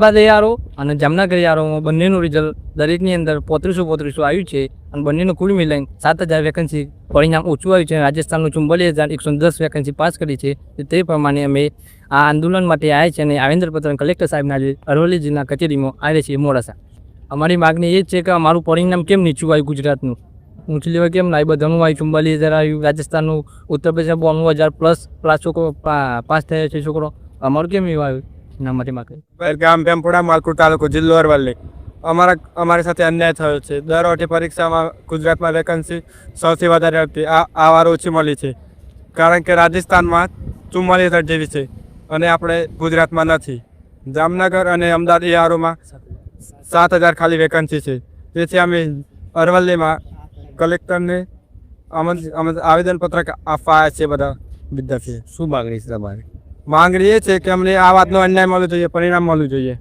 બાદ યારો અને જામનગર યારોમાં બંનેનું રિઝલ્ટ દરેકની અંદર પોત્રીસો પોત્રીસો આવ્યું છે અને બંનેનું કુલ મિલાઈને સાત હજાર વેકન્સી પરિણામ ઓછું આવ્યું છે. રાજસ્થાનનું ચુંબલી હજાર એકસો દસ વેકન્સી પાસ કરી છે. તે પ્રમાણે અમે આ આંદોલન માટે આવ્યા છે અને આવેન્દ્ર પત્ર કલેક્ટર સાહેબના અરવલ્લી જિલ્લા કચેરીમાં આવ્યા છીએ મોડાસા. અમારી માગણી એ જ છે કે અમારું પરિણામ કેમ નીચું આવ્યું ગુજરાતનું? ઊંચી લેવલ કેમ ના બધાનું આવ્યું ચુમ્બાલીસ હજાર આવ્યું, રાજસ્થાનનું ઉત્તર પ્રદેશ બોણું હજાર પ્લસ પ્લાસ છોકરો પાસ થયો છે છોકરો. અમારું કેમ એવું આવ્યું? એના માટે ગામ ભેમપુરા માલપુર તાલુકો જિલ્લો અરવલ્લી. અમારા અમારી સાથે અન્યાય થયો છે. દર વર્ષે પરીક્ષામાં ગુજરાતમાં વેકન્સી સૌથી વધારે હતી. આ આ વાર ઓછી મળી છે. કારણ કે રાજસ્થાનમાં ચુમ્માલીસ હજાર જેવી છે અને આપણે ગુજરાતમાં નથી. જામનગર અને અમદાવાદ એ સાત હજાર ખાલી વેકન્સી છે. તેથી અમે અરવલ્લીમાં કલેક્ટરને આવેદનપત્ર આપવા આવ્યા છે બધા વિદ્યાર્થીઓ. શું માગણી છે તમારી? માંગણી એ છે કે અમને આ વાતનો અન્યાય મળવો જોઈએ પરિણામ મળવું જોઈએ.